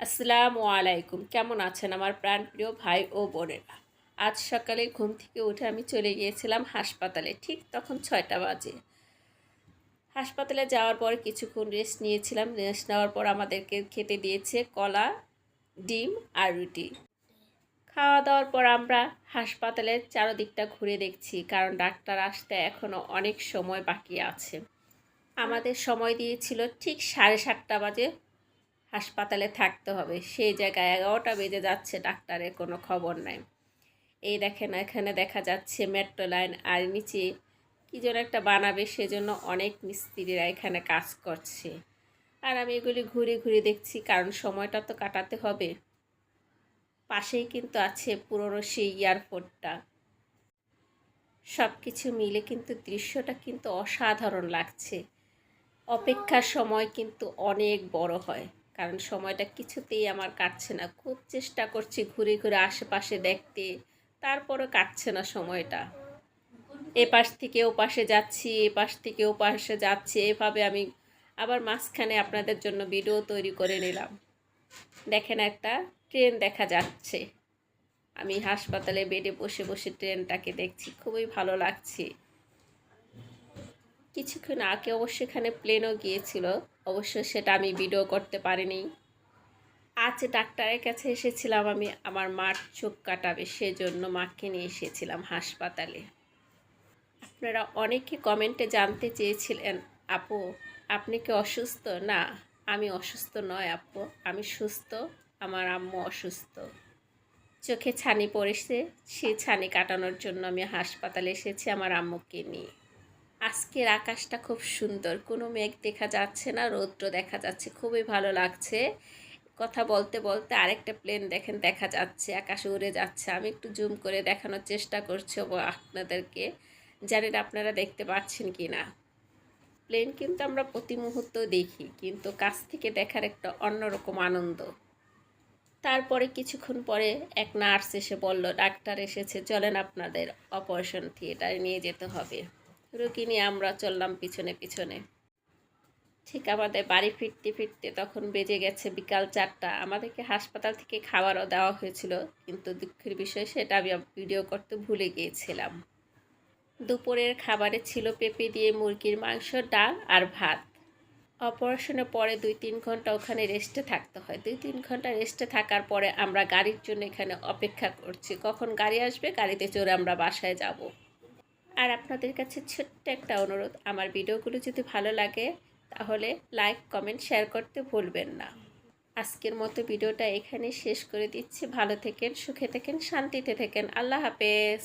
আসসালামু আলাইকুম। কেমন আছেন আমার প্রাণপ্রিয় ভাই ও বোনেরা? আজ সকালে ঘুম থেকে উঠে আমি চলে গিয়েছিলাম হাসপাতালে, ঠিক তখন ছয়টা বাজে। হাসপাতালে যাওয়ার পর কিছুক্ষণ রেস্ট নিয়েছিলাম। রেস্ট নেওয়ার পর আমাদেরকে খেতে দিয়েছে কলা, ডিম আর রুটি। খাওয়া দাওয়ার পর আমরা হাসপাতালের চারদিকটা ঘুরে দেখছি, কারণ ডাক্তার আসতে এখনও অনেক সময় বাকি আছে। আমাদের সময় দিয়েছিল ঠিক সাড়ে সাতটা বাজে। হাসপাতালে থাকতে হবে। সেই জায়গায় এগারোটা বেজে যাচ্ছে, ডাক্তারের কোনো খবর নাই। এই দেখেন, এখানে দেখা যাচ্ছে মেট্রো লাইন আর নিচে কী যেন একটা বানাবে, সেজন্য অনেক মিস্ত্রিরা এখানে কাজ করছে। আর আমি এগুলি ঘুরে ঘুরে দেখছি, কারণ সময়টা তো কাটাতে হবে। পাশেই কিন্তু আছে পুরনো সেই এয়ারপোর্টটা। সব কিছু মিলে কিন্তু দৃশ্যটা কিন্তু অসাধারণ লাগছে। অপেক্ষার সময় কিন্তু অনেক বড় হয়। কারণ সময়টা কিছুতেই আমার কাটছে না। খুব চেষ্টা করছি ঘুরে ঘুরে আশেপাশে দেখতে, তারপরও কাটছে না সময়টা। এ পাশ থেকে ও পাশে যাচ্ছি এ পাশ থেকে ও পাশে যাচ্ছি, এভাবে আমি আবার মাঝখানে আপনাদের জন্য ভিডিও তৈরি করে নিলাম। দেখেন একটা ট্রেন দেখা যাচ্ছে। আমি হাসপাতালে বেডে বসে বসে ট্রেনটাকে দেখছি, খুবই ভালো লাগছে। কিছুক্ষণ আগে অবশ্য এখানে প্লেনও গিয়েছিল। অবশ্য সেটা আমি ভিডিও করতে পারিনি। আজ ডাক্তারের কাছে এসেছিলাম আমি, আমার মার চোখ কাটাবে, সেজন্য মাকে নিয়ে এসেছিলাম হাসপাতালে। আপনারা অনেকে কমেন্টে জানতে চেয়েছিলেন, আপু, আপনি কি অসুস্থ? না, আমি অসুস্থ নয়, আপু, আমি সুস্থ, আমার আম্মু অসুস্থ। চোখে ছানি পড়েছে সেই ছানি কাটানোর জন্য আমি হাসপাতালে এসেছি, আমার আম্মুকে নিয়ে। আজকের আকাশটা খুব সুন্দর। কোনো মেঘ দেখা যাচ্ছে না, রৌদ্র দেখা যাচ্ছে, খুবই ভালো লাগছে। কথা বলতে বলতে আরেকটা প্লেন দেখেন, দেখা যাচ্ছে, আকাশে উড়ে যাচ্ছে। আমি একটু জুম করে দেখানোর চেষ্টা করছি আপনাদেরকে। জানি না আপনারা দেখতে পাচ্ছেন কি না প্লেন কিন্তু আমরা প্রতি মুহূর্ত দেখি, কিন্তু কাছ থেকে দেখার একটা অন্যরকম আনন্দ। তারপরে কিছুক্ষণ পরে এক নার্স এসে বলল, ডাক্তার এসেছে, চলেন আপনাদের অপারেশন থিয়েটারে নিয়ে যেতে হবে। রুগী নিয়ে আমরা চললাম পিছনে পিছনে। ঠিক আমাদের বাড়ি ফিরতে ফিরতে তখন বেজে গেছে বিকাল চারটা। আমাদেরকে হাসপাতাল থেকে খাবারও দেওয়া হয়েছিল, কিন্তু দুঃখের বিষয় সেটা আমি ভিডিও করতে ভুলে গিয়েছিলাম। দুপুরের খাবারে ছিল পেঁপে দিয়ে মুরগির মাংস, ডাল আর ভাত। অপারেশনের পরে দুই তিন ঘণ্টা ওখানে রেস্টে থাকতে হয়। দুই তিন ঘণ্টা রেস্টে থাকার পরে আমরা গাড়ির জন্য এখানে অপেক্ষা করছি। কখন গাড়ি আসবে, গাড়িতে চড়ে আমরা বাসায় যাব। আর আপনাদের কাছে ছোট্ট একটা অনুরোধ, আমার ভিডিওগুলো যদি ভালো লাগে, তাহলে লাইক, কমেন্ট, শেয়ার করতে ভুলবেন না। আজকের মতো ভিডিওটা এখানে শেষ করে দিচ্ছি। ভালো থেকেন, সুখে থাকেন, শান্তিতে থাকেন। আল্লাহ হাফেজ।